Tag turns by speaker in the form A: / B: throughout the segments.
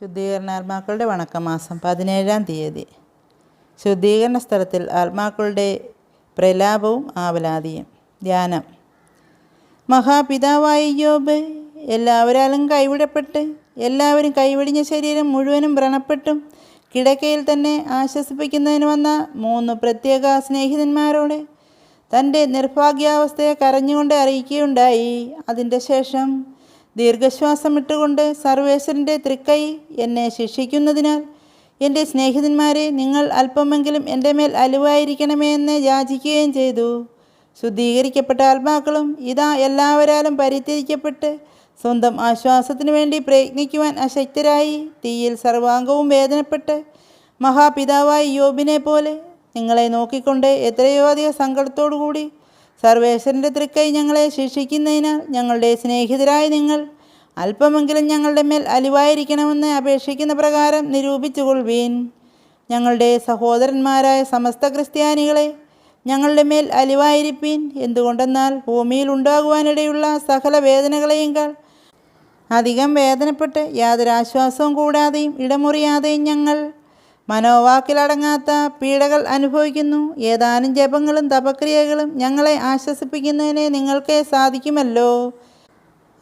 A: ശുദ്ധീകരണ ആത്മാക്കളുടെ വണക്കമാസം പതിനേഴാം തീയതി. ശുദ്ധീകരണ സ്ഥലത്തിൽ ആത്മാക്കളുടെ പ്രലാപവും ആവലാതിയും. ധ്യാനം. മഹാപിതാവായ യോബ് എല്ലാവരാലും കൈവിടപ്പെട്ട് എല്ലാവരും കൈവടിഞ്ഞ ശരീരം മുഴുവനും വ്രണപ്പെട്ടും കിടക്കയിൽ തന്നെ ആശ്വസിപ്പിക്കുന്നതിന് വന്ന മൂന്ന് പ്രത്യേക സ്നേഹിതന്മാരോട് തന്റെ നിർഭാഗ്യാവസ്ഥയെ കരഞ്ഞുകൊണ്ട് അറിയിക്കുകയുണ്ടായി. അതിന്റെ ശേഷം ദീർഘശ്വാസം ഇട്ടുകൊണ്ട് സർവേശ്വരന്റെ തൃക്കൈ എന്നെ ശിക്ഷിക്കുന്നതിനാൽ എന്റെ സ്നേഹിതന്മാരെ നിങ്ങൾ അല്പമെങ്കിലും എന്റെ മേൽ അലുവായിരിക്കണമേ എന്ന് യാചിക്കുകയും ചെയ്തു. ശുദ്ധീകരിക്കപ്പെട്ട ആത്മാക്കളും ഇതാ എല്ലാവരാലും പരിത്യജിക്കപ്പെട്ട് സ്വന്തം ആശ്വാസത്തിനു വേണ്ടി പ്രയത്നിക്കുവാൻ അശക്തരായി തീയിൽ സർവാംഗവും വേദനപ്പെട്ട് മഹാപിതാവായി യോബിനെ പോലെ നിങ്ങളെ നോക്കിക്കൊണ്ട് എത്രയോ അധികം സങ്കടത്തോടു കൂടി സർവേശ്വരന്റെ തൃക്കൈ ഞങ്ങളെ ശിക്ഷിക്കുന്നതിനാൽ ഞങ്ങളുടെ സ്നേഹിതരായ നിങ്ങൾ അല്പമെങ്കിലും ഞങ്ങളുടെ മേൽ അലിവായിരിക്കണമെന്ന് അപേക്ഷിക്കുന്ന പ്രകാരം നിരൂപിച്ചുകൊള്ളുവീൻ. ഞങ്ങളുടെ സഹോദരന്മാരായ സമസ്ത ക്രിസ്ത്യാനികളെ ഞങ്ങളുടെ മേൽ അലിവായിരിപ്പീൻ. എന്തുകൊണ്ടെന്നാൽ ഭൂമിയിൽ ഉണ്ടാകുവാനിടയുള്ള സകല വേദനകളെയുംകാൾ അധികം വേദനപ്പെട്ട് യാതൊരാശ്വാസവും കൂടാതെയും ഇടമുറിയാതെയും ഞങ്ങൾ മനോവാക്കിലടങ്ങാത്ത പീഡകൾ അനുഭവിക്കുന്നു. ഏതാനും ജപങ്ങളും തപക്രിയകളും ഞങ്ങളെ ആശ്വസിപ്പിക്കുന്നതിന് നിങ്ങൾക്ക് സാധിക്കുമല്ലോ.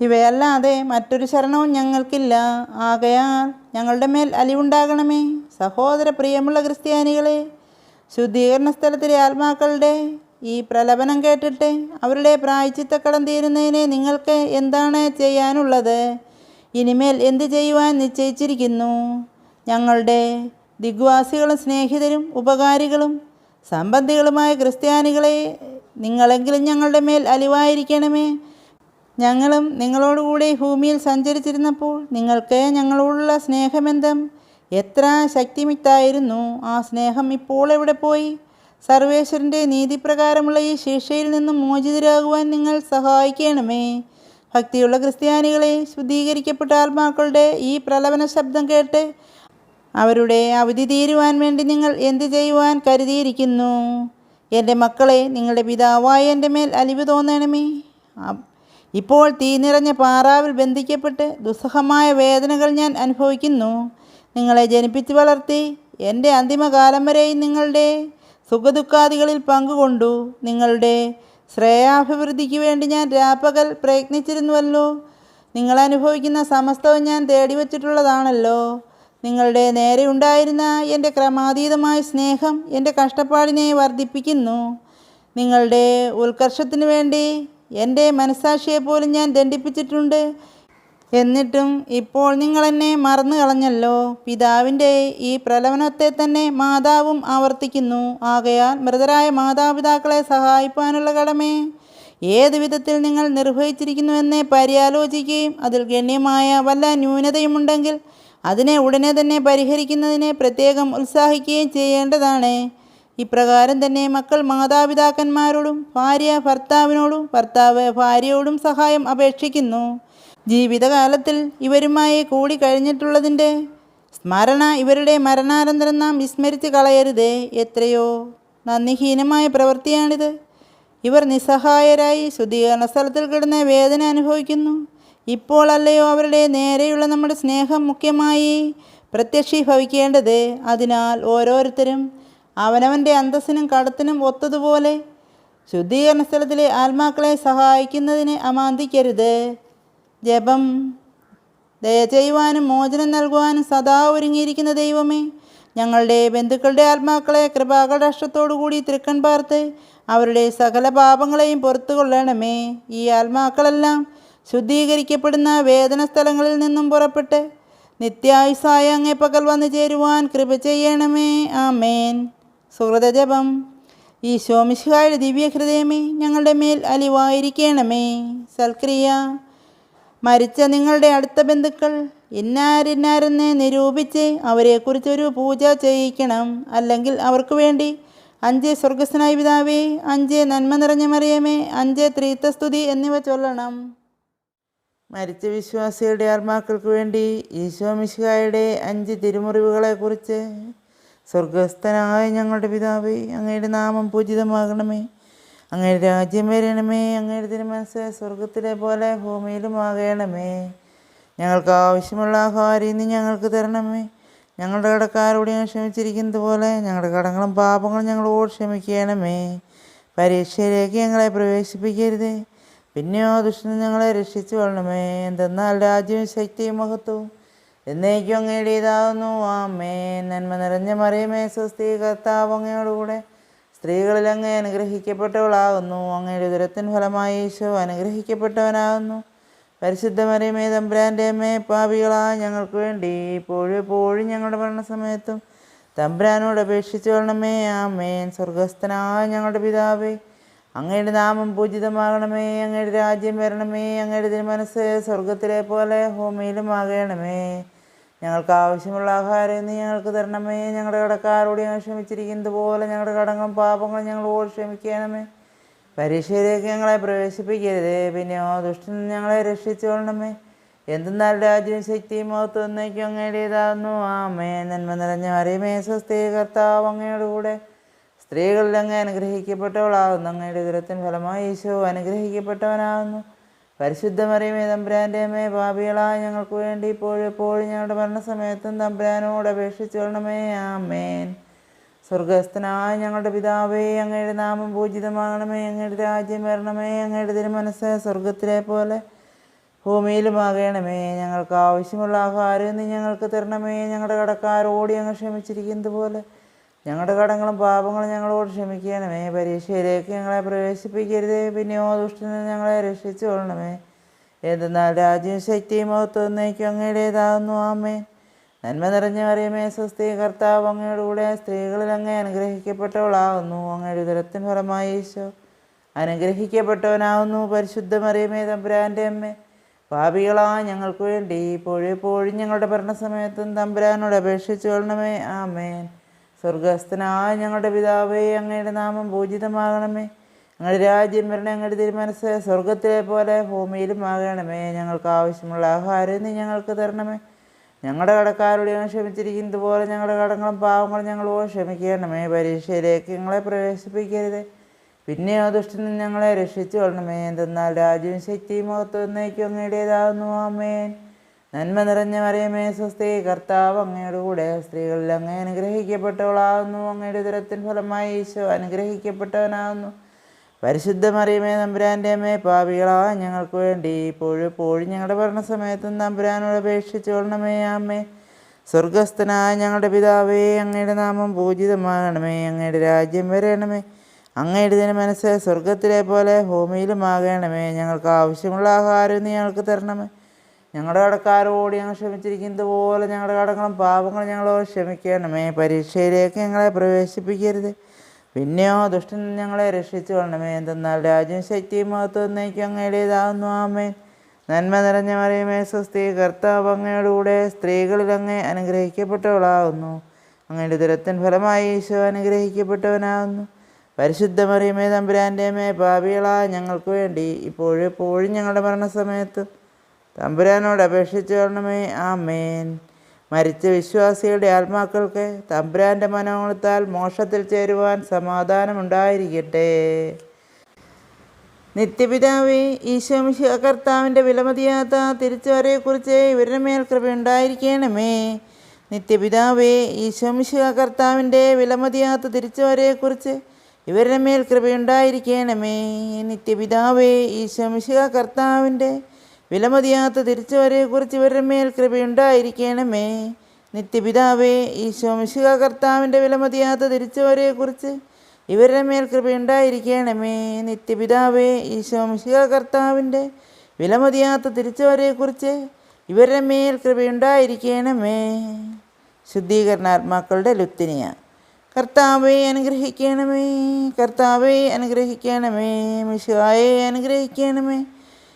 A: ഇവയല്ലാതെ മറ്റൊരു ശരണവും ഞങ്ങൾക്കില്ല. ആകയാൽ ഞങ്ങളുടെ മേൽ അലിവുണ്ടാകണമേ. സഹോദര പ്രിയമുള്ള ക്രിസ്ത്യാനികളെ ശുദ്ധീകരണ സ്ഥലത്തിലെ ആത്മാക്കളുടെ ഈ പ്രലപനം കേട്ടിട്ട് അവരുടെ പ്രായച്ചിത്തക്കടം തീരുന്നതിന് നിങ്ങൾക്ക് എന്താണ് ചെയ്യാനുള്ളത്? ഇനിമേൽ എന്ത് ചെയ്യുവാൻ നിശ്ചയിച്ചിരിക്കുന്നു? ഞങ്ങളുടെ ദിഗ്വാസികളും സ്നേഹിതരും ഉപകാരികളും സംബന്ധികളുമായ ക്രിസ്ത്യാനികളെ നിങ്ങളെങ്കിലും ഞങ്ങളുടെ മേൽ അലിവായിരിക്കണമേ. ഞങ്ങളും നിങ്ങളോടുകൂടി ഭൂമിയിൽ സഞ്ചരിച്ചിരുന്നപ്പോൾ നിങ്ങൾക്ക് ഞങ്ങളോടുള്ള സ്നേഹമെന്തം? എത്ര ശക്തിമിത്തായിരുന്നു ആ സ്നേഹം ഇപ്പോൾ എവിടെ പോയി? സർവേശ്വരന്റെ നീതിപ്രകാരമുള്ള ഈ ശിക്ഷയിൽ നിന്നും മോചിതരാകുവാൻ നിങ്ങൾ സഹായിക്കണമേ. ഭക്തിയുള്ള ക്രിസ്ത്യാനികളെ ശുദ്ധീകരിക്കപ്പെട്ട ആത്മാക്കളുടെ ഈ പ്രലവന ശബ്ദം കേട്ട് അവരുടെ അവധി തീരുവാൻ വേണ്ടി നിങ്ങൾ എന്ത് ചെയ്യുവാൻ കരുതിയിരിക്കുന്നു? എന്റെ മക്കളെ നിങ്ങളുടെ പിതാവായ എന്റെ മേൽ അലിവ് തോന്നണമേ. ഇപ്പോൾ തീ നിറഞ്ഞ പാറാവിൽ ബന്ധിക്കപ്പെട്ട് ദുസ്സഹമായ വേദനകൾ ഞാൻ അനുഭവിക്കുന്നു. നിങ്ങളെ ജനിപ്പിച്ച് വളർത്തി എന്റെ അന്തിമകാലം വരെയും നിങ്ങളുടെ സുഖദുഃഖാദികളിൽ പങ്കുകൊണ്ടു. നിങ്ങളുടെ ശ്രേയാഭിവൃദ്ധിക്ക് വേണ്ടി ഞാൻ രാപ്പകൽ പ്രയത്നിച്ചിരുന്നുവല്ലോ. നിങ്ങൾ അനുഭവിക്കുന്ന സമസ്തവും ഞാൻ തേടി വച്ചിട്ടുള്ളതാണല്ലോ നിങ്ങളുടെ നേരെ ഉണ്ടായിരുന്ന എന്റെ ക്രമാതീതമായ സ്നേഹം എന്റെ കഷ്ടപ്പാടിനെ വർദ്ധിപ്പിക്കുന്നു. നിങ്ങളുടെ ഉത്കർഷത്തിനു വേണ്ടി എന്റെ മനസാക്ഷിയെ പോലും ഞാൻ ദണ്ഡിപ്പിച്ചിട്ടുണ്ട്. എന്നിട്ടും ഇപ്പോൾ നിങ്ങൾ എന്നെ മറന്നു കളഞ്ഞല്ലോ. പിതാവിന്റെ ഈ പ്രലവനത്തെ തന്നെ മാതാവും ആവർത്തിക്കുന്നു. ആകയാൽ മൃതരായ മാതാപിതാക്കളെ സഹായിപ്പാനുള്ള കടമേ. ഏത് വിധത്തിൽ നിങ്ങൾ നിർവഹിച്ചിരിക്കുന്നുവെന്ന് പര്യാലോചിക്കുകയും അതിൽ ഗണ്യമായ വല്ല ന്യൂനതയുമുണ്ടെങ്കിൽ അതിനെ ഉടനെ തന്നെ പരിഹരിക്കുന്നതിനെ പ്രത്യേകം ഉത്സാഹിക്കുകയും ചെയ്യേണ്ടതാണ്. ഇപ്രകാരം തന്നെ മക്കൾ മാതാപിതാക്കന്മാരോടും ഭാര്യ ഭർത്താവിനോടും ഭർത്താവ് ഭാര്യയോടും സഹായം അപേക്ഷിക്കുന്നു. ജീവിതകാലത്തിൽ ഇവരുമായി കൂടി കഴിഞ്ഞിട്ടുള്ളതിന്റെ സ്മരണ ഇവരുടെ മരണാനന്തരം നാം വിസ്മരിച്ച് കളയരുത്. എത്രയോ നന്ദിഹീനമായ പ്രവൃത്തിയാണിത്. ഇവർ നിസ്സഹായരായി ശുദ്ധീകരണ സ്ഥലത്തിൽ കിടന്ന് വേദന അനുഭവിക്കുന്നു. ഇപ്പോൾ അല്ലയോ അവരുടെ നേരെയുള്ള നമ്മുടെ സ്നേഹം മുഖ്യമായി പ്രത്യക്ഷീഭവിക്കേണ്ടത്? അതിനാൽ ഓരോരുത്തരും അവനവന്റെ അന്തസ്സിനും കടത്തിനും ഒത്തതുപോലെ ശുദ്ധീകരണ സ്ഥലത്തിലെ ആത്മാക്കളെ സഹായിക്കുന്നതിന് അമാന്തിക്കരുത്. ജപം ദയ ചെയ്യുവാനും മോചനം നൽകുവാനും സദാ ഒരുങ്ങിയിരിക്കുന്ന ദൈവമേ ഞങ്ങളുടെ ബന്ധുക്കളുടെ ആത്മാക്കളെ കൃപാകടാഷ്ടത്തോടുകൂടി തൃക്കൺ പാർത്ത് അവരുടെ സകല പാപങ്ങളെയും പുറത്തു കൊള്ളണമേ ഈ ആത്മാക്കളെല്ലാം ശുദ്ധീകരിക്കപ്പെടുന്ന വേദന സ്ഥലങ്ങളിൽ നിന്നും പുറപ്പെട്ട് നിത്യായുസായ അങ്ങേ പകൽ വന്നു ചേരുവാൻ കൃപ ചെയ്യണമേ. ആമേൻ. സുഹൃതജപം ഈശോമിശിഹായുടെ ദിവ്യഹൃദയമേ ഞങ്ങളുടെ മേൽ അലിവായിരിക്കണമേ. സൽക്രിയ. മരിച്ച നിങ്ങളുടെ അടുത്ത ബന്ധുക്കൾ ഇന്നാരിന്നാരെന്ന് നിരൂപിച്ച് അവരെക്കുറിച്ചൊരു പൂജ ചെയ്യിക്കണം. അല്ലെങ്കിൽ അവർക്ക് വേണ്ടി അഞ്ച് സ്വർഗസ്നായ പിതാവേ അഞ്ച് നന്മ നിറഞ്ഞ മറിയമേ അഞ്ച് ത്രീത്തസ്തുതി എന്നിവ ചൊല്ലണം. മരിച്ച വിശ്വാസിയുടെ ആത്മാക്കൾക്ക് വേണ്ടി ഈശോ മിശിഹായുടെ അഞ്ച് തിരുമുറിവുകളെക്കുറിച്ച് സ്വർഗസ്ഥനായ ഞങ്ങളുടെ പിതാവേ അങ്ങയുടെ നാമം പൂജിതമാകണമേ. അങ്ങയുടെ രാജ്യം വരണമേ അങ്ങയുടെ തിരുമനസ് സ്വർഗത്തിലെ പോലെ ഭൂമിയിലും ആകണമേ ഞങ്ങൾക്ക് ആവശ്യമുള്ള ആഹാരം ഇന്ന് ഞങ്ങൾക്ക് തരണമേ. ഞങ്ങളുടെ കടക്കാരോട് ഞങ്ങൾ ക്ഷമിച്ചിരിക്കുന്നത് പോലെ ഞങ്ങളുടെ കടങ്ങളും പാപങ്ങളും ഞങ്ങളോട് ക്ഷമിക്കണമേ. പരീക്ഷയിലേക്ക് ഞങ്ങളെ പ്രവേശിപ്പിക്കരുതേ. പിന്നെയോ ദുഷ്ടൻ ഞങ്ങളെ രക്ഷിച്ചു കൊള്ളണമേ. എന്തെന്നാൽ രാജ്യവും ശക്തിയും മഹത്വവും എന്നേക്കും അങ്ങയുടേതാകുന്നു ആമേ നന്മ നിറഞ്ഞ മറിയമേ സ്വസ്തി കർത്താവ് അങ്ങയോടുകൂടെ സ്ത്രീകളിൽ അങ്ങ് അനുഗ്രഹിക്കപ്പെട്ടവളാകുന്നു. അങ്ങയുടെ ഉദരത്തിൻ ഫലമായി ഈശോ അനുഗ്രഹിക്കപ്പെട്ടവനാകുന്നു. പരിശുദ്ധ മറിയമേ തമ്പുരാന്റെ അമ്മേ പാപികളായ ഞങ്ങൾക്ക് വേണ്ടി ഇപ്പോഴും എപ്പോഴും ഞങ്ങളുടെ മരണസമയത്തും തമ്പുരാനോട് അപേക്ഷിച്ചു കൊള്ളണമേ. ആമേൻ. സ്വർഗസ്ഥനായ ഞങ്ങളുടെ പിതാവേ അങ്ങയുടെ നാമം പൂജിതമാകണമേ അങ്ങയുടെ രാജ്യം വരണമേ അങ്ങയുടെ തിരുമനസ് സ്വർഗത്തിലെ പോലെ ഭൂമിയിലും ആകണമേ ഞങ്ങൾക്ക് ആവശ്യമുള്ള ആഹാരം ഞങ്ങൾക്ക് തരണമേ. ഞങ്ങളുടെ കടക്കാരോട് ഞങ്ങൾ ക്ഷമിച്ചിരിക്കുന്നത് പോലെ ഞങ്ങളുടെ കടങ്ങളും പാപങ്ങളും ഞങ്ങളോട് ക്ഷമിക്കണമേ. പരീക്ഷയിലേക്ക് ഞങ്ങളെ പ്രവേശിപ്പിക്കരുത്. പിന്നെയോ ദുഷ്ടൻ ഞങ്ങളെ രക്ഷിച്ചുകൊള്ളണമേ എന്തെന്നാൽ രാജ്യവും ശക്തിയും മഹത്വം എന്നേക്കും അങ്ങയുടേതാകുന്നു. ആമേ നന്മ നിറഞ്ഞ അറിയമേ സ്വസ്തി കർത്താവ് അങ്ങയുടെ കൂടെ സ്ത്രീകളിൽ അങ്ങ് അനുഗ്രഹിക്കപ്പെട്ടവളാകുന്നു. അങ്ങയുടെ ഉദരത്തിൻ ഫലമായി ഈശോ അനുഗ്രഹിക്കപ്പെട്ടവനാകുന്നു. പരിശുദ്ധ മറിയമേ തമ്പുരാന്റെ അമ്മേ പാപികളായ ഞങ്ങൾക്ക് വേണ്ടി ഇപ്പോഴും എപ്പോഴും ഞങ്ങളുടെ മരണസമയത്തും തമ്പുരാനോട് അപേക്ഷിച്ചു കൊള്ളണമേ. ആമേൻ. സ്വർഗസ്ഥനായ ഞങ്ങളുടെ പിതാവേ അങ്ങയുടെ നാമം പൂജിതമാകണമേ. അങ്ങയുടെ രാജ്യം വരണമേ. അങ്ങയുടെ തിരുമനസ് സ്വർഗത്തിലെ പോലെ ഭൂമിയിലുമാകണമേ. ഞങ്ങൾക്ക് ആവശ്യമുള്ള ആഹാരം നീ ഞങ്ങൾക്ക് തരണമേ. ഞങ്ങളുടെ കടക്കാരോടി അങ്ങ് ക്ഷമിച്ചിരിക്കുന്നത് പോലെ ഞങ്ങളുടെ കടങ്ങളും പാപങ്ങളും ഞങ്ങളോട് ക്ഷമിക്കണമേ പരീക്ഷയിലേക്ക് ഞങ്ങളെ പ്രവേശിപ്പിക്കരുതേ. പിന്നെയോ ദുഷ്ടനെ ഞങ്ങളെ രക്ഷിച്ചു കൊള്ളണമേ എന്തെന്നാൽ രാജ്യം ശക്തിയും മഹത്വം അങ്ങയുടേതാകുന്നു ആമേ നന്മ നിറഞ്ഞ അറിയമേ സ്വസ്തി കർത്താവ് അങ്ങയുടെ കൂടെ സ്ത്രീകളിൽ അങ്ങേ അനുഗ്രഹിക്കപ്പെട്ടവളാകുന്നു അങ്ങയുടെ ഉദരത്തിൻ ഫലമായി ഈശോ അനുഗ്രഹിക്കപ്പെട്ടവനാകുന്നു പരിശുദ്ധ മറിയമേ തമ്പുരാന്റെ അമ്മ. പാപികളാ ഞങ്ങൾക്ക് വേണ്ടി ഇപ്പോഴും എപ്പോഴും ഞങ്ങളുടെ ഭരണസമയത്തും തമ്പുരാനോട് അപേക്ഷിച്ചു കൊള്ളണമേ ആമേൻ. സ്വർഗസ്ഥനായ ഞങ്ങളുടെ പിതാവേ അങ്ങയുടെ നാമം പൂജിതമാകണമേ. ഞങ്ങളുടെ രാജ്യം വരണേ ഞങ്ങളുടെ തിരുമനസ് സ്വർഗത്തിലെ പോലെ ഭൂമിയിലും ആകണമേ. ഞങ്ങൾക്ക് ആവശ്യമുള്ള ആഹാരം നീ ഞങ്ങൾക്ക് തരണമേ. ഞങ്ങളുടെ കടക്കാരോട് ഞങ്ങൾ ക്ഷമിച്ചിരിക്കുന്നത് പോലെ ഞങ്ങളുടെ കടങ്ങളും പാവങ്ങളും ഞങ്ങളോട് ക്ഷമിക്കണമേ. പരീക്ഷയിലേക്ക് ഞങ്ങളെ പ്രവേശിപ്പിക്കരുത്. പിന്നെയോ ദുഷ്ടനും ഞങ്ങളെ രക്ഷിച്ചു കൊള്ളണമേ. എന്തെന്നാൽ രാജ്യവും ശക്തിയും മഹത്വം എന്നേക്കും അങ്ങയുടേതാകുന്നു ആമേൻ. നന്മ നിറഞ്ഞ മറിയമേ സ്വസ്തി കർത്താവ് അങ്ങയുടെ കൂടെ. സ്ത്രീകളിൽ അങ്ങനെ അനുഗ്രഹിക്കപ്പെട്ടവളാകുന്നു. അങ്ങയുടെ ഉദരത്തിൻ ഫലമായി ഈശോ അനുഗ്രഹിക്കപ്പെട്ടവനാകുന്നു. പരിശുദ്ധ മറിയമേ നമ്പുരാന്റെ അമ്മേ പാപികളാ ഞങ്ങൾക്ക് വേണ്ടി ഇപ്പോഴും എപ്പോഴും ഞങ്ങളുടെ ഭരണസമയത്തും നമ്പുരാനോട് അപേക്ഷിച്ചോളണമേ അമ്മേ. സ്വർഗസ്ഥനായ ഞങ്ങളുടെ പിതാവേ അങ്ങയുടെ നാമം പൂജിതമാകണമേ അങ്ങയുടെ രാജ്യം വരണമേ. അങ്ങയുടെ ദിന മനസ്സ് സ്വർഗത്തിലെ പോലെ ഭൂമിയിലും ആകണമേ ഞങ്ങൾക്ക് ആവശ്യമുള്ള ആഹാരം നീ ഞങ്ങൾക്ക് തരണമേ. ഞങ്ങളുടെ കടക്കാരോട് ഞങ്ങൾ ക്ഷമിച്ചിരിക്കുന്നത് പോലെ ഞങ്ങളുടെ കടങ്ങളും പാപങ്ങളും ഞങ്ങളോട് ക്ഷമിക്കണമേ. പരീക്ഷയിലേക്ക് ഞങ്ങളെ പ്രവേശിപ്പിക്കരുത്. പിന്നെയോ ദുഷ്ടൻ ഞങ്ങളെ രക്ഷിച്ചു കൊള്ളണമേ. എന്തെന്നാൽ രാജ്യം ശക്തിയും മഹത്വം എന്നേക്കും അങ്ങയുടേതാകുന്നു ആമേ നന്മ നിറഞ്ഞ മറിയമേ സ്വസ്തി. കർത്താവ് കൂടെ സ്ത്രീകളിൽ അങ്ങേ അനുഗ്രഹിക്കപ്പെട്ടവളാകുന്നു അങ്ങയുടെ ദുരത്തിൻ ഫലമായി ഈശോ അനുഗ്രഹിക്കപ്പെട്ടവനാകുന്നു പരിശുദ്ധ മറിയമേ തമ്പുരാന്റെ മേ പാപികളാ ഞങ്ങൾക്ക് വേണ്ടി ഇപ്പോഴും ഞങ്ങളുടെ മരണസമയത്തും തമ്പുരാനോട് അപേക്ഷിച്ചു കൊള്ളണമേ. ആമേൻ. മരിച്ച വിശ്വാസികളുടെ ആത്മാക്കൾക്ക് തമ്പുരാന്റെ മനോഗുണത്താൽ മോക്ഷത്തിൽ ചേരുവാൻ സമാധാനമുണ്ടായിരിക്കട്ടെ. നിത്യപിതാവേ ഈശോമിശിഹ കർത്താവിന്റെ വിലമതിയാത്ത തിരിച്ചുവരയെക്കുറിച്ച് ഇവരുടെ മേൽ കൃപയുണ്ടായിരിക്കണമേ നിത്യപിതാവേ ഈശോമിശിഹ കർത്താവിന്റെ വിലമതിയാത്ത തിരിച്ചുവരയെക്കുറിച്ച് ഇവരുടെ മേൽ കൃപയുണ്ടായിരിക്കണമേ. നിത്യപിതാവേ ഈശോമിശിഹ കർത്താവിന്റെ വിലമതിയാത്ത തിരിച്ചുവരെക്കുറിച്ച് ഇവരുടെ മേൽ കൃപയുണ്ടായിരിക്കണമേ നിത്യപിതാവേ ഈശോ മിശുക കർത്താവിന്റെ വിലമതിയാത്ത തിരിച്ചുവരെക്കുറിച്ച് ഇവരുടെ മേൽ കൃപയുണ്ടായിരിക്കണമേ നിത്യപിതാവേ ഈശോ മിശുക കർത്താവിന്റെ വിലമതിയാത്ത തിരിച്ചുവരെക്കുറിച്ച് ഇവരുടെ മേൽ കൃപയുണ്ടായിരിക്കണമേ ശുദ്ധീകരണാത്മാക്കളുടെ ലുത്തിനിയ കർത്താവെ അനുഗ്രഹിക്കണമേ. കർത്താവെ അനുഗ്രഹിക്കണമേ. മിശുവായേ അനുഗ്രഹിക്കണമേ.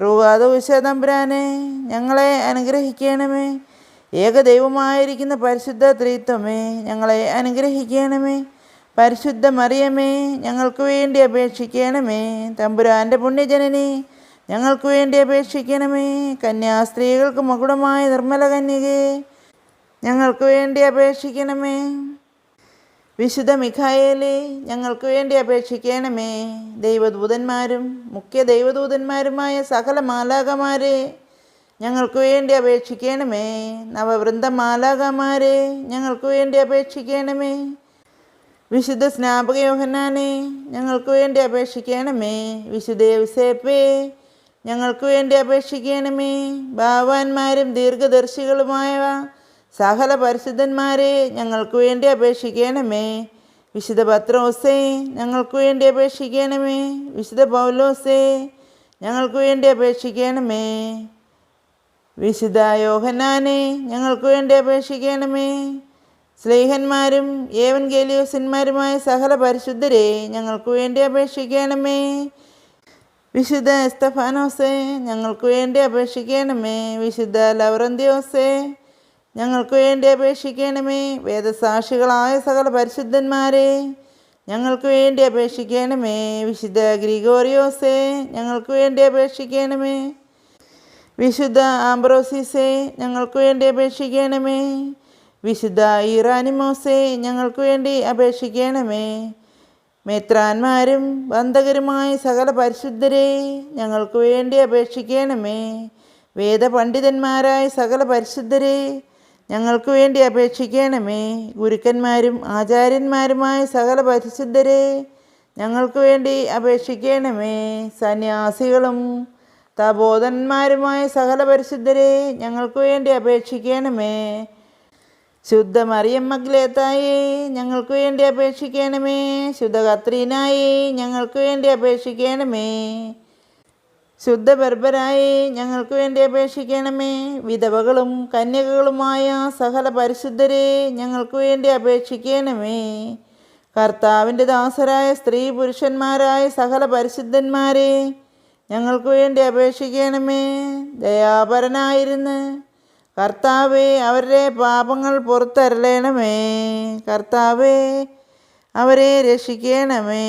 A: റൂവാദോശ തമ്പുരാനെ ഞങ്ങളെ അനുഗ്രഹിക്കണമേ. ഏകദൈവമായിരിക്കുന്ന പരിശുദ്ധ ത്രിത്വമേ ഞങ്ങളെ അനുഗ്രഹിക്കണമേ. പരിശുദ്ധ മറിയമേ ഞങ്ങൾക്ക് വേണ്ടി അപേക്ഷിക്കണമേ. തമ്പുരാന്റെ പുണ്യജനനി ഞങ്ങൾക്ക് വേണ്ടി അപേക്ഷിക്കണമേ. കന്യാസ്ത്രീകൾക്ക് മകുടമായ നിർമ്മല കന്യകേ ഞങ്ങൾക്ക് വേണ്ടി അപേക്ഷിക്കണമേ. വിശുദ്ധ മിഖായേലേ ഞങ്ങൾക്ക് വേണ്ടി അപേക്ഷിക്കണമേ. ദൈവദൂതന്മാരും മുഖ്യ ദൈവദൂതന്മാരുമായ സകല മാലാകമാരെ ഞങ്ങൾക്ക് വേണ്ടി അപേക്ഷിക്കണമേ. നവവൃന്ദ മാലാകമാരെ ഞങ്ങൾക്ക് വേണ്ടി അപേക്ഷിക്കണമേ. വിശുദ്ധ സ്നാപക യോഹനാനെ ഞങ്ങൾക്ക് വേണ്ടി അപേക്ഷിക്കണമേ. വിശുദ്ധ യൗസേപ്പേ ഞങ്ങൾക്ക് വേണ്ടി അപേക്ഷിക്കണമേ. ഭാവാന്മാരും ദീർഘദർശികളുമായ സകല പരിശുദ്ധന്മാരെ ഞങ്ങൾക്ക് വേണ്ടി അപേക്ഷിക്കണമേ. വിശുദ്ധ പത്രോസേ ഞങ്ങൾക്ക് വേണ്ടി അപേക്ഷിക്കണമേ. വിശുദ്ധ പൗലോസേ ഞങ്ങൾക്ക് വേണ്ടി അപേക്ഷിക്കണമേ. വിശുദ്ധ യോഹനാനെ ഞങ്ങൾക്ക് വേണ്ടി അപേക്ഷിക്കണമേ. സ്നേഹന്മാരും ഏവൻ ഗേലിയോസന്മാരുമായ സകല പരിശുദ്ധരെ ഞങ്ങൾക്ക് വേണ്ടി അപേക്ഷിക്കണമേ. വിശുദ്ധ എസ്തഫാനോസേ ഞങ്ങൾക്ക് വേണ്ടി അപേക്ഷിക്കണമേ. വിശുദ്ധ ലവറന്തിയോസേ ഞങ്ങൾക്ക് വേണ്ടി അപേക്ഷിക്കണമേ. വേദസാക്ഷികളായ സകല പരിശുദ്ധന്മാരെ ഞങ്ങൾക്ക് വേണ്ടി അപേക്ഷിക്കണമേ. വിശുദ്ധ ഗ്രിഗോറിയോസേ ഞങ്ങൾക്ക് വേണ്ടി അപേക്ഷിക്കണമേ. വിശുദ്ധ ആംബ്രോസിസേ ഞങ്ങൾക്ക് വേണ്ടി അപേക്ഷിക്കണമേ. വിശുദ്ധ ഇറാനിമോസേ ഞങ്ങൾക്ക് വേണ്ടി അപേക്ഷിക്കണമേ. മെത്രാന്മാരും ബന്ധകരുമായ സകല പരിശുദ്ധരെ ഞങ്ങൾക്ക് വേണ്ടി അപേക്ഷിക്കണമേ. വേദപണ്ഡിതന്മാരായ സകല പരിശുദ്ധരെ ഞങ്ങൾക്ക് വേണ്ടി അപേക്ഷിക്കണമേ. ഗുരുക്കന്മാരും ആചാര്യന്മാരുമായ സകല പരിശുദ്ധരെ ഞങ്ങൾക്ക് വേണ്ടി അപേക്ഷിക്കണമേ. സന്യാസികളും തപോധന്മാരുമായ സകല പരിശുദ്ധരെ ഞങ്ങൾക്ക് വേണ്ടി അപേക്ഷിക്കണമേ. ശുദ്ധ മറിയം മഗ്ലേത്തായി ഞങ്ങൾക്ക് വേണ്ടി അപേക്ഷിക്കണമേ. ശുദ്ധ കത്രീനായി ഞങ്ങൾക്ക് വേണ്ടി അപേക്ഷിക്കണമേ. ശുദ്ധ ബർബരായി ഞങ്ങൾക്ക് വേണ്ടി അപേക്ഷിക്കണമേ. വിധവകളും കന്യകകളുമായ സകല പരിശുദ്ധരെ ഞങ്ങൾക്ക് വേണ്ടി അപേക്ഷിക്കണമേ. കർത്താവിന്റെ ദാസരായ സ്ത്രീ പുരുഷന്മാരായ സകല പരിശുദ്ധന്മാരെ ഞങ്ങൾക്ക് വേണ്ടി അപേക്ഷിക്കണമേ. ദയാപരനായിരുന്ന് കർത്താവെ അവരുടെ പാപങ്ങൾ പുറത്തരളണമേ. കർത്താവെ അവരെ രക്ഷിക്കണമേ.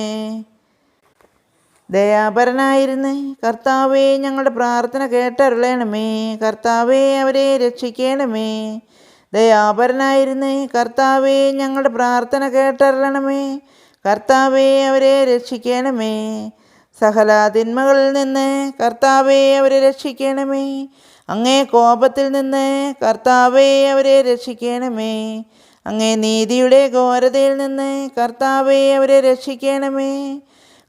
A: ദയാപരനായിരുന്ന്. കർത്താവെ ഞങ്ങളുടെ പ്രാർത്ഥന കേട്ടരുളയണമേ കർത്താവെ അവരെ രക്ഷിക്കണമേ. ദയാപരനായിരുന്ന്. കർത്താവെ ഞങ്ങളുടെ പ്രാർത്ഥന കേട്ടരുളണമേ. കർത്താവെ അവരെ രക്ഷിക്കണമേ. സകല തിന്മകളിൽ നിന്ന് കർത്താവെ അവരെ രക്ഷിക്കണമേ. അങ്ങേ കോപത്തിൽ നിന്ന് കർത്താവെ അവരെ രക്ഷിക്കണമേ. അങ്ങേ നീതിയുടെ ഘോരതയിൽ നിന്ന് കർത്താവെ അവരെ രക്ഷിക്കണമേ.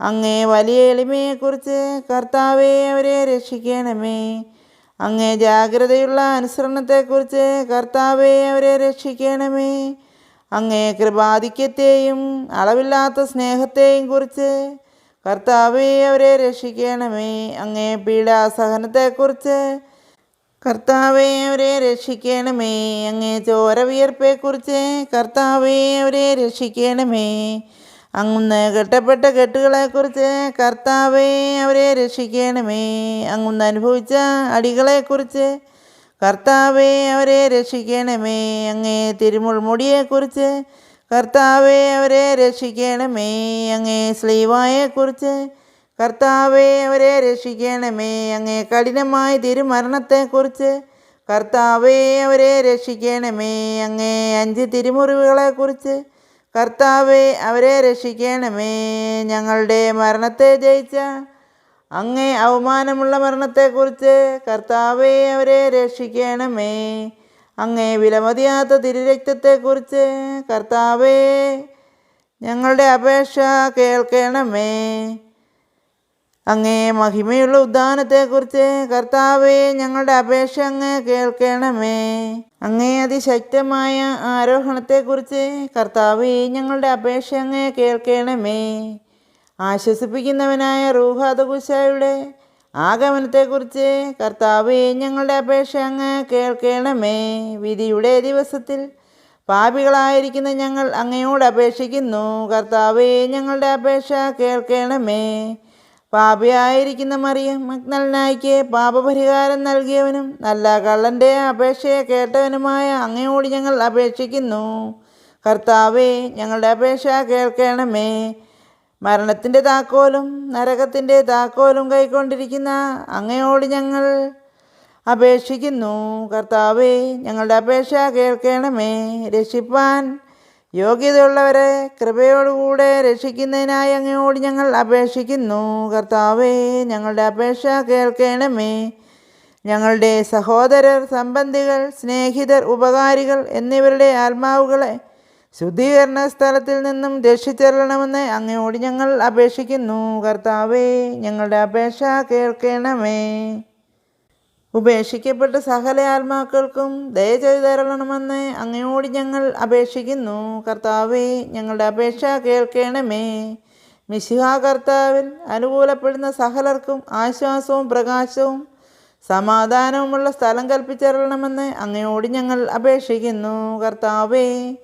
A: അങ്ങേ വലിയ എളിമയെക്കുറിച്ച് കർത്താവെ അവരെ രക്ഷിക്കണമേ. അങ്ങേ ജാഗ്രതയുള്ള അനുസരണത്തെക്കുറിച്ച് കർത്താവെ അവരെ രക്ഷിക്കണമേ. അങ്ങേ കൃപാധിക്യത്തെയും അളവില്ലാത്ത സ്നേഹത്തെയും കുറിച്ച് കർത്താവെ അവരെ രക്ഷിക്കണമേ. അങ്ങേ പീഡാസഹനത്തെക്കുറിച്ച് കർത്താവെ അവരെ രക്ഷിക്കണമേ. അങ്ങേ ചോരവിയർപ്പെക്കുറിച്ച് കർത്താവെ അവരെ രക്ഷിക്കണമേ. അങ്ങുന്ന് കെട്ടപ്പെട്ട കെട്ടുകളെക്കുറിച്ച് കർത്താവേ അവരെ രക്ഷിക്കണമേ. അങ്ങുന്ന് അനുഭവിച്ച അടികളെക്കുറിച്ച് കർത്താവേ അവരെ രക്ഷിക്കണമേ. അങ്ങേ തിരുമുൾമുടിയെക്കുറിച്ച് കർത്താവെ അവരെ രക്ഷിക്കണമേ. അങ്ങേ സ്ലീവായെക്കുറിച്ച് കർത്താവെ അവരെ രക്ഷിക്കണമേ. അങ്ങേ കഠിനമായ തിരുമരണത്തെക്കുറിച്ച് കർത്താവെ അവരെ രക്ഷിക്കണമേ. അങ്ങേ അഞ്ച് തിരുമുറിവുകളെക്കുറിച്ച് കർത്താവെ അവരെ രക്ഷിക്കണമേ. ഞങ്ങളുടെ മരണത്തെ ജയിച്ച അങ്ങേ അവമാനമുള്ള മരണത്തെക്കുറിച്ച് കർത്താവെ അവരെ രക്ഷിക്കണമേ. അങ്ങേ വിലമതിയാത്ത തിരുരക്തത്തെക്കുറിച്ച് കർത്താവേ ഞങ്ങളുടെ അപേക്ഷ കേൾക്കണമേ. അങ്ങേ മഹിമയുള്ള ഉദ്ധാനത്തെക്കുറിച്ച് കർത്താവെ ഞങ്ങളുടെ അപേക്ഷ അങ്ങ് കേൾക്കണമേ. അങ്ങേ അതിശക്തമായ ആരോഹണത്തെക്കുറിച്ച് കർത്താവെ ഞങ്ങളുടെ അപേക്ഷ അങ്ങ് കേൾക്കണമേ. ആശ്വസിപ്പിക്കുന്നവനായ റൂഹാദകുശായുടെ ആഗമനത്തെക്കുറിച്ച് കർത്താവെ ഞങ്ങളുടെ അപേക്ഷ അങ്ങ് കേൾക്കണമേ. വിധിയുടെ ദിവസത്തിൽ പാപികളായിരിക്കുന്ന ഞങ്ങൾ അങ്ങയോട് അപേക്ഷിക്കുന്നു. കർത്താവെ ഞങ്ങളുടെ അപേക്ഷ കേൾക്കണമേ. പാപിയായിരിക്കുന്ന മറിയം മഗ്നലനായിക്ക് പാപപരിഹാരം നൽകിയവനും നല്ല കള്ളന്റെ അപേക്ഷയെ കേട്ടവനുമായ അങ്ങയോട് ഞങ്ങൾ അപേക്ഷിക്കുന്നു. കർത്താവേ ഞങ്ങളുടെ അപേക്ഷ കേൾക്കണമേ. മരണത്തിന്റെ താക്കോലും നരകത്തിന്റെ താക്കോലും കൈക്കൊണ്ടിരിക്കുന്ന അങ്ങയോട് ഞങ്ങൾ അപേക്ഷിക്കുന്നു. കർത്താവേ ഞങ്ങളുടെ അപേക്ഷ കേൾക്കണമേ. രക്ഷിപ്പാൻ യോഗ്യതയുള്ളവരെ കൃപയോടുകൂടെ രക്ഷിക്കുന്നതിനായി അങ്ങയോട് ഞങ്ങൾ അപേക്ഷിക്കുന്നു. കർത്താവേ ഞങ്ങളുടെ അപേക്ഷ കേൾക്കണമേ. ഞങ്ങളുടെ സഹോദരർ സംബന്ധികൾ സ്നേഹിതർ ഉപകാരികൾ എന്നിവരുടെ ആത്മാവുകളെ ശുദ്ധീകരണ സ്ഥലത്തിൽ നിന്നും രക്ഷിച്ചെല്ലണമെന്ന് അങ്ങയോട് ഞങ്ങൾ അപേക്ഷിക്കുന്നു. കർത്താവേ ഞങ്ങളുടെ അപേക്ഷ കേൾക്കണമേ. ഉപേക്ഷിക്കപ്പെട്ട സകല ആത്മാക്കൾക്കും ദയ ചെയ്തു തരണമെന്ന് അങ്ങയോട് ഞങ്ങൾ അപേക്ഷിക്കുന്നു. കർത്താവേ ഞങ്ങളുടെ അപേക്ഷ കേൾക്കണമേ. മിശിഹാ കർത്താവിൽ അനുകൂലപ്പെടുന്ന സകലർക്കും ആശ്വാസവും പ്രകാശവും സമാധാനവുമുള്ള സ്ഥലം കൽപ്പിച്ചരണമെന്ന് അങ്ങയോട് ഞങ്ങൾ അപേക്ഷിക്കുന്നു. കർത്താവേ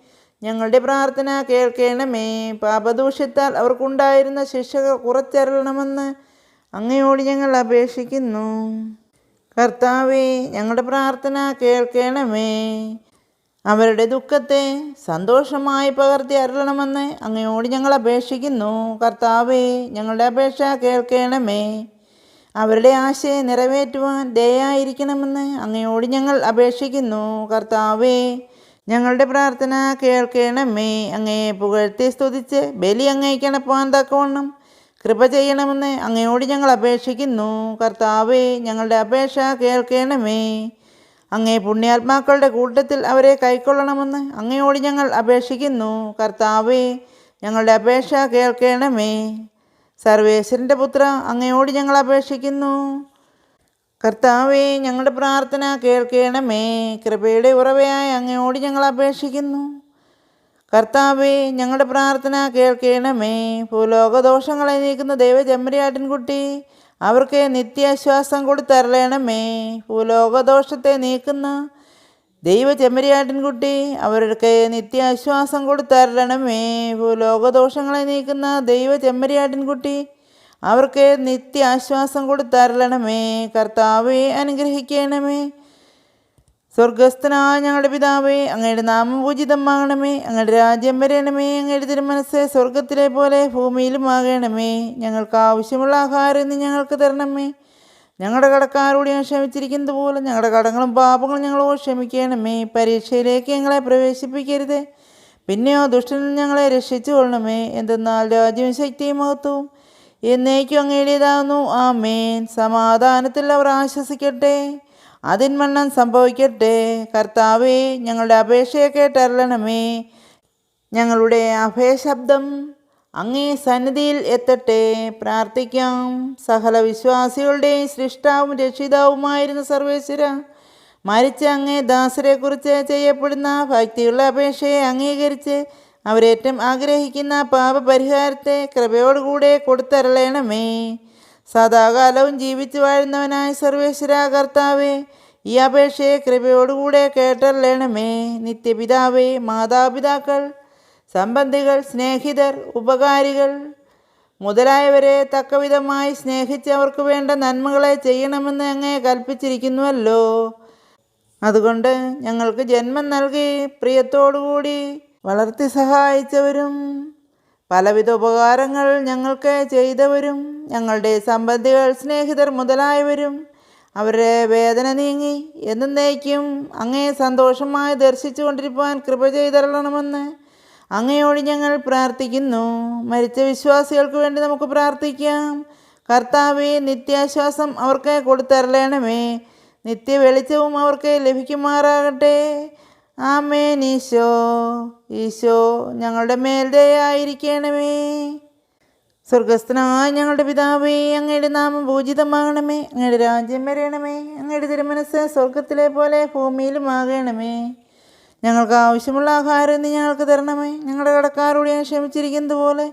A: ഞങ്ങളുടെ പ്രാർത്ഥന കേൾക്കണമേ. പാപദൂഷ്യത്താൽ അവർക്കുണ്ടായിരുന്ന ശിക്ഷകൾ കുറച്ചരളണമെന്ന് അങ്ങയോട് ഞങ്ങൾ അപേക്ഷിക്കുന്നു. കർത്താവേ ഞങ്ങളുടെ പ്രാർത്ഥന കേൾക്കണമേ. അവരുടെ ദുഃഖത്തെ സന്തോഷമായി പകർത്തി അരുളണമെന്ന് അങ്ങയോട് ഞങ്ങൾ അപേക്ഷിക്കുന്നു. കർത്താവേ ഞങ്ങളുടെ അപേക്ഷ കേൾക്കണമേ. അവരുടെ ആശയെ നിറവേറ്റുവാൻ ദയായിരിക്കണമെന്ന് അങ്ങയോട് ഞങ്ങൾ അപേക്ഷിക്കുന്നു. കർത്താവേ ഞങ്ങളുടെ പ്രാർത്ഥന കേൾക്കണമേ. അങ്ങയെ പുകഴ്ത്തി സ്തുതിച്ച് ബലി അങ്ങയ്ക്കണപ്പാൻ തക്കവണ്ണം കൃപ ചെയ്യണമെന്ന് അങ്ങയോട് ഞങ്ങൾ അപേക്ഷിക്കുന്നു. കർത്താവേ ഞങ്ങളുടെ അപേക്ഷ കേൾക്കണമേ. അങ്ങേ പുണ്യാത്മാക്കളുടെ കൂട്ടത്തിൽ അവരെ കൈക്കൊള്ളണമെന്ന് അങ്ങയോട് ഞങ്ങൾ അപേക്ഷിക്കുന്നു. കർത്താവേ ഞങ്ങളുടെ അപേക്ഷ കേൾക്കണമേ. സർവേശ്വരന്റെ പുത്ര അങ്ങയോട് ഞങ്ങൾ അപേക്ഷിക്കുന്നു. കർത്താവേ ഞങ്ങളുടെ പ്രാർത്ഥന കേൾക്കണമേ. കൃപയുടെ ഉറവയായി അങ്ങയോട് ഞങ്ങൾ അപേക്ഷിക്കുന്നു. കർത്താവേ ഞങ്ങളുടെ പ്രാർത്ഥന കേൾക്കണമേ. ഭൂലോകദോഷങ്ങളെ നീക്കുന്ന ദൈവചമ്മരിയാട്ടിൻകുട്ടി അവർക്ക് നിത്യാശ്വാസം കൊടുത്തരളയണമേ ഭൂലോകദോഷത്തെ നീക്കുന്ന ദൈവ ചെമ്മരിയാട്ടിൻകുട്ടി അവർക്ക് നിത്യാശ്വാസം കൊടുത്തരളണമേ ഭൂലോകദോഷങ്ങളെ നീക്കുന്ന ദൈവ ചെമ്മരിയാട്ടിൻകുട്ടി അവർക്ക് നിത്യാശ്വാസം കൊടുത്തരളണമേ കർത്താവെ അനുഗ്രഹിക്കണമേ. സ്വർഗസ്ഥനായ ഞങ്ങളുടെ പിതാവേ അങ്ങയുടെ നാമം പൂജിതമാകണമേ അങ്ങയുടെ രാജ്യം വരണമേ. അങ്ങയുടെ തിരുമനസ് സ്വർഗത്തിലെ പോലെ ഭൂമിയിലും ആകണമേ. ഞങ്ങൾക്ക് ആവശ്യമുള്ള ആഹാരം ഇന്ന് ഞങ്ങൾക്ക് തരണമേ. ഞങ്ങളുടെ കടക്കാരോട് ഞാൻ ക്ഷമിച്ചിരിക്കുന്നത് പോലെ ഞങ്ങളുടെ കടങ്ങളും പാപങ്ങളും ഞങ്ങളോട് ക്ഷമിക്കണമേ. പരീക്ഷയിലേക്ക് ഞങ്ങളെ പ്രവേശിപ്പിക്കരുത്. പിന്നെയോ ദുഷ്ടനിൽ ഞങ്ങളെ രക്ഷിച്ചു കൊള്ളണമേ എന്തെന്നാൽ രാജ്യവും ശക്തിയും മഹത്വവും എന്നേക്കും അങ്ങയുടേതാകുന്നു മേൻ സമാധാനത്തിൽ അവർ ആശ്വസിക്കട്ടെ. അതിന്മണ്ണം സംഭവിക്കട്ടെ. കർത്താവേ ഞങ്ങളുടെ അപേക്ഷയെ കേട്ടരളണമേ. ഞങ്ങളുടെ അഭയശബ്ദം അങ്ങേ സന്നിധിയിൽ എത്തട്ടെ. പ്രാർത്ഥിക്കാം. സകല വിശ്വാസികളുടെയും സൃഷ്ടാവും രക്ഷിതാവുമായിരുന്ന സർവേശ്വര മരിച്ച അങ്ങേ ദാസരെക്കുറിച്ച് ചെയ്യപ്പെടുന്ന ഭക്തിയുള്ള അപേക്ഷയെ അംഗീകരിച്ച് അവരേറ്റം ആഗ്രഹിക്കുന്ന പാപപരിഹാരത്തെ കൃപയോടുകൂടെ കൊടുത്തരളയണമേ സദാകാലവും ജീവിച്ചു വാഴുന്നവനായ സർവേശ്വര കർത്താവേ ഈ അപേക്ഷയെ കൃപയോടുകൂടെ കേട്ടല്ലേണമേ നിത്യപിതാവേ മാതാപിതാക്കൾ സംബന്ധികൾ സ്നേഹിതർ ഉപകാരികൾ മുതലായവരെ തക്കവിധമായി സ്നേഹിച്ച് അവർക്ക് വേണ്ട നന്മകളെ ചെയ്യണമെന്ന് അങ്ങേ കൽപ്പിച്ചിരിക്കുന്നുവല്ലോ. അതുകൊണ്ട് ഞങ്ങൾക്ക് ജന്മം നൽകി പ്രിയത്തോടുകൂടി വളർത്തി സഹായിച്ചവരും പലവിധ ഉപകാരങ്ങൾ ഞങ്ങൾക്ക് ചെയ്തവരും ഞങ്ങളുടെ സംബന്ധികൾ സ്നേഹിതർ മുതലായവരും. അവരുടെ വേദന നീങ്ങി എന്നേക്കും അങ്ങേ സന്തോഷമായി ദർശിച്ചു കൊണ്ടിരിക്കുവാൻ കൃപ ചെയ്തരണമെന്ന് അങ്ങയോട് ഞങ്ങൾ പ്രാർത്ഥിക്കുന്നു. മരിച്ച വിശ്വാസികൾക്ക് വേണ്ടി നമുക്ക് പ്രാർത്ഥിക്കാം. കർത്താവെ നിത്യാശ്വാസം അവർക്ക് കൊടുത്തരളണമേ. നിത്യ വെളിച്ചവും അവർക്ക് ലഭിക്കുമാറാകട്ടെ. ആമേൻ ഈശോ ഈശോ ഞങ്ങളുടെ മേൽദയായിരിക്കണമേ സ്വർഗസ്ഥനായ ഞങ്ങളുടെ പിതാവേ അങ്ങയുടെ നാമം പൂജിതമാകണമേ. അങ്ങയുടെ രാജ്യം വരണമേ. അങ്ങയുടെ തിരുമനസ് സ്വർഗത്തിലെ പോലെ ഭൂമിയിലും ആകണമേ. ഞങ്ങൾക്ക് ആവശ്യമുള്ള ആഹാരം ഇന്ന് ഞങ്ങൾക്ക് തരണമേ. ഞങ്ങളുടെ കടക്കാരോട് ഞാൻ ക്ഷമിച്ചിരിക്കുന്നത് പോലെ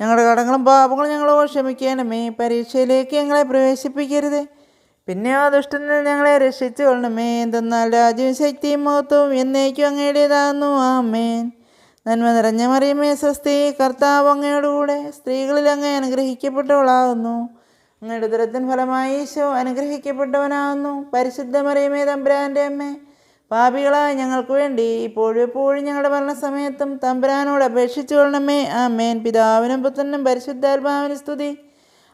A: ഞങ്ങളുടെ കടങ്ങളും പാപങ്ങളും ഞങ്ങളോട് ക്ഷമിക്കണമേ. പരീക്ഷയിലേക്ക് ഞങ്ങളെ പ്രവേശിപ്പിക്കരുത്. പിന്നെ ആ ദുഷ്ടനിൽ ഞങ്ങളെ രക്ഷിച്ചു കൊള്ളണമേ. എന്തെന്നാൽ രാജ്യം ശക്തി മഹത്വവും എന്നേക്കും അങ്ങയുടേതാകുന്നു. ആമേൻ. നന്മ നിറഞ്ഞ മറിയമേ സ്വസ്തി. കർത്താവ് അങ്ങയോടുകൂടെ സ്ത്രീകളിൽ അങ്ങ് അനുഗ്രഹിക്കപ്പെട്ടവളാകുന്നു. അങ്ങയുടെ ദുരത്തിൻ ഫലമായി ഈശോ അനുഗ്രഹിക്കപ്പെട്ടവനാകുന്നു. പരിശുദ്ധ മറിയമേ തമ്പുരാന്റെ അമ്മ. പാപികളായ ഞങ്ങൾക്ക് വേണ്ടി ഇപ്പോഴും എപ്പോഴും ഞങ്ങളുടെ മരണസമയത്തും തമ്പുരാനോട് അപേക്ഷിച്ചു കൊള്ളണമേ. ആമേൻ. പിതാവിനും പുത്രനും പരിശുദ്ധാത്മാവിന് സ്തുതി.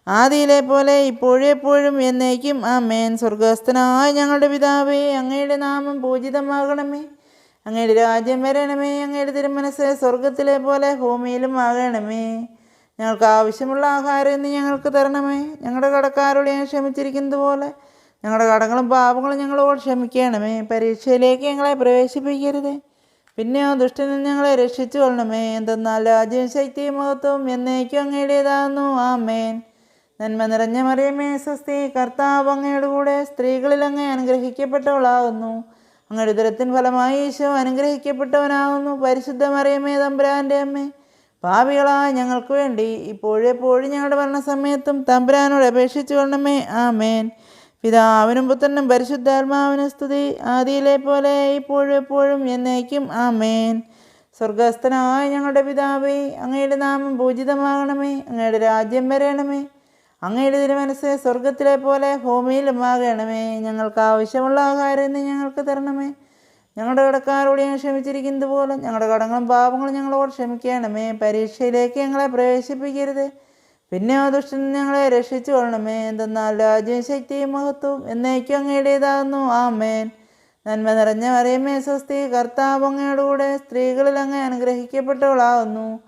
A: ആദിയിലെ പോലെ ഇപ്പോഴെപ്പോഴും എന്നേക്കും ആ മേൻ സ്വർഗസ്ഥനായ ഞങ്ങളുടെ പിതാവേ അങ്ങയുടെ നാമം പൂജിതമാകണമേ. അങ്ങയുടെ രാജ്യം വരണമേ അങ്ങയുടെ തിരുമനസ് സ്വർഗത്തിലെ പോലെ ഭൂമിയിലും ആകണമേ. ഞങ്ങൾക്ക് ആവശ്യമുള്ള ആഹാരം ഇന്ന് ഞങ്ങൾക്ക് തരണമേ. ഞങ്ങളുടെ കടക്കാരോട് ഞാൻ ക്ഷമിച്ചിരിക്കുന്നത് പോലെ ഞങ്ങളുടെ കടങ്ങളും പാപങ്ങളും ഞങ്ങളോട് ക്ഷമിക്കണമേ. പരീക്ഷയിലേക്ക് ഞങ്ങളെ പ്രവേശിപ്പിക്കരുതേ. ആ ദുഷ്ടനിൽ ഞങ്ങളെ രക്ഷിച്ചു കൊള്ളണമേ എന്തെന്നാൽ രാജ്യവും ശക്തിയും മഹത്വവും എന്നേക്കും അങ്ങയുടേതാകുന്നു. ആമേൻ. നന്മ നിറഞ്ഞ മറിയമേ സ്വസ്തി. കർത്താവ് അങ്ങയുടെ കൂടെ സ്ത്രീകളിൽ അങ്ങ് അനുഗ്രഹിക്കപ്പെട്ടവളാകുന്നു അങ്ങയുടെ ഉദരത്തിൻ ഫലമായി ഈശോ അനുഗ്രഹിക്കപ്പെട്ടവനാകുന്നു പരിശുദ്ധ മറിയമേ തമ്പുരാന്റെ അമ്മേ. പാപികളായ ഞങ്ങൾക്ക് വേണ്ടി ഇപ്പോഴെപ്പോഴും ഞങ്ങളുടെ മരണസമയത്തും തമ്പുരാനോട് അപേക്ഷിച്ചു കൊള്ളണമേ. ആമേൻ. പിതാവിനും പുത്രനും പരിശുദ്ധാത്മാവിനും സ്തുതി. ആദിയിലെ പോലെ ഇപ്പോഴും എപ്പോഴും എന്നേക്കും. ആമേൻ. സ്വർഗസ്ഥനായ ഞങ്ങളുടെ പിതാവേ അങ്ങയുടെ നാമം പൂജിതമാകണമേ. അങ്ങയുടെ രാജ്യം വരണമേ. അങ്ങയുടെ തിരുമനസ് സ്വർഗത്തിലെ പോലെ ഭൂമിയിലും ആകണമേ ഞങ്ങൾക്ക് ആവശ്യമുള്ള ആഹാരം ഇന്ന് ഞങ്ങൾക്ക് തരണമേ. ഞങ്ങളുടെ കടക്കാരോട് ഞങ്ങൾ ക്ഷമിച്ചിരിക്കുന്നത് പോലെ ഞങ്ങളുടെ കടങ്ങളും പാപങ്ങളും ഞങ്ങളോട് ക്ഷമിക്കണമേ. പരീക്ഷയിലേക്ക് ഞങ്ങളെ പ്രവേശിപ്പിക്കരുത്. പിന്നെ ആ ദുഷ്ടൻ ഞങ്ങളെ രക്ഷിച്ചു കൊള്ളണമേ. എന്തെന്നാൽ രാജ്യവും ശക്തിയും മഹത്വവും എന്നേക്കും അങ്ങയുടേതാകുന്നു. ആമേൻ. നന്മ നിറഞ്ഞ മറിയമ്മേ സ്വസ്തി കർത്താവ് അങ്ങയുടെ കൂടെ സ്ത്രീകളിൽ അങ്ങ് അനുഗ്രഹിക്കപ്പെട്ടവളാകുന്നു.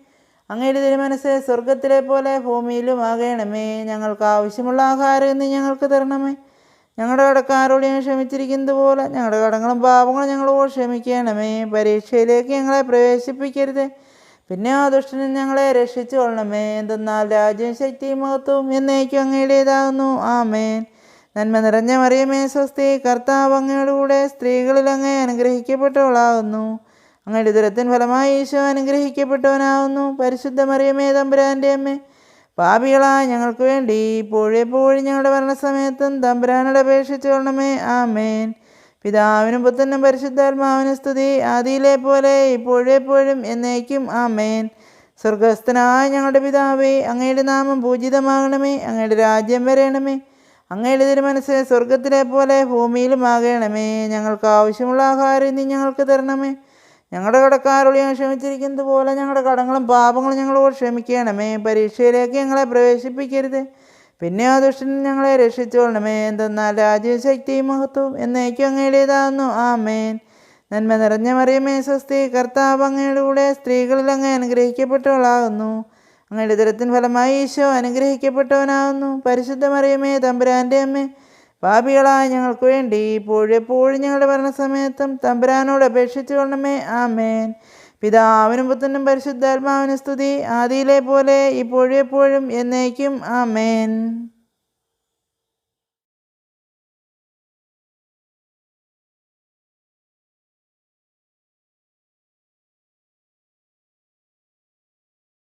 A: അങ്ങയുടെ തിരുമനസ് സ്വർഗത്തിലെ പോലെ ഭൂമിയിലും ആകണമേ. ഞങ്ങൾക്ക് ആവശ്യമുള്ള ആഹാരം ഇന്ന് ഞങ്ങൾക്ക് തരണമേ. ഞങ്ങളുടെ കടക്കാരോട് ഞങ്ങൾ ക്ഷമിച്ചിരിക്കുന്നത് പോലെ ഞങ്ങളുടെ കടങ്ങളും പാപങ്ങളും ഞങ്ങളോട് ക്ഷമിക്കണമേ. പരീക്ഷയിലേക്ക് ഞങ്ങളെ പ്രവേശിപ്പിക്കരുത്. പിന്നെ ആ ദുഷ്ടനിൽ ഞങ്ങളെ രക്ഷിച്ചു കൊള്ളണമേ. എന്തെന്നാൽ രാജ്യം ശക്തിയും മഹത്വവും എന്നേക്കും അങ്ങയുടേതാകുന്നു. ആമേൻ. നന്മ നിറഞ്ഞ മറിയമേ സ്വസ്തി. കർത്താവ് അങ്ങയുടെ കൂടെ സ്ത്രീകളിൽ അങ്ങേ അനുഗ്രഹിക്കപ്പെട്ടവളാകുന്നു. അങ്ങയുടെ ദുരത്തിൻ ഫലമായി ഈശോ അനുഗ്രഹിക്കപ്പെട്ടവനാവുന്നു. പരിശുദ്ധ മറിയമേ തമ്പുരാന്റെ അമ്മേ. പാപികളായ ഞങ്ങൾക്ക് വേണ്ടി ഇപ്പോഴും പോഴും ഞങ്ങളുടെ മരണസമയത്തും തമ്പുരാനോട് അപേക്ഷിച്ചു കൊള്ളണമേ. ആമേൻ. പിതാവിനും പുത്രനും പരിശുദ്ധാത്മാവിനും സ്തുതി. ആദിയിലെ പോലെ ഇപ്പോഴും പോഴും എന്നേക്കും. ആമേൻ. സ്വർഗസ്ഥനായ ഞങ്ങളുടെ പിതാവേ അങ്ങയുടെ നാമം പൂജിതമാകണമേ. അങ്ങയുടെ രാജ്യം വരയണമേ അങ്ങയുടെ തിരുമനസ് സ്വർഗത്തിലെ പോലെ ഭൂമിയിലും ആകണമേ ഞങ്ങൾക്ക് ആവശ്യമുള്ള ആഹാരം ഇനി ഞങ്ങൾക്ക് തരണമേ. ഞങ്ങളുടെ കടക്കാരോട് ഞങ്ങൾ ക്ഷമിച്ചിരിക്കുന്നത് പോലെ ഞങ്ങളുടെ കടങ്ങളും പാപങ്ങളും ഞങ്ങളോട് ക്ഷമിക്കണമേ. പരീക്ഷയിലേക്ക് ഞങ്ങളെ പ്രവേശിപ്പിക്കരുത്. പിന്നെ ആ ദുഷ്ടൻ ഞങ്ങളെ രക്ഷിച്ചോളണമേ. എന്തെന്നാൽ രാജ്യവും ശക്തിയും മഹത്വവും എന്നേക്കും അങ്ങയുടേതാകുന്നു മേൻ നന്മ നിറഞ്ഞ മറിയമേ സ്വസ്തി. കർത്താവ് അങ്ങയുടെ കൂടെ സ്ത്രീകളിൽ അങ്ങ് അനുഗ്രഹിക്കപ്പെട്ടവളാകുന്നു. അങ്ങയുടെ ഉദരത്തിൻ ഫലമായി ഈശോ അനുഗ്രഹിക്കപ്പെട്ടവനാകുന്നു. പരിശുദ്ധ മറിയമേ തമ്പുരാന്റെ അമ്മേ പാപികളായ ഞങ്ങൾക്ക് വേണ്ടി ഇപ്പോഴും എപ്പോഴും ഞങ്ങളുടെ മരണസമയത്തും തമ്പുരാനോട് അപേക്ഷിച്ചു കൊള്ളണമേ. ആമേൻ. പിതാവിനും പുത്രനും പരിശുദ്ധാത്മാവിനും സ്തുതി. ആദിയിലെ പോലെ ഇപ്പോഴും എപ്പോഴും എന്നേക്കും. ആമേൻ.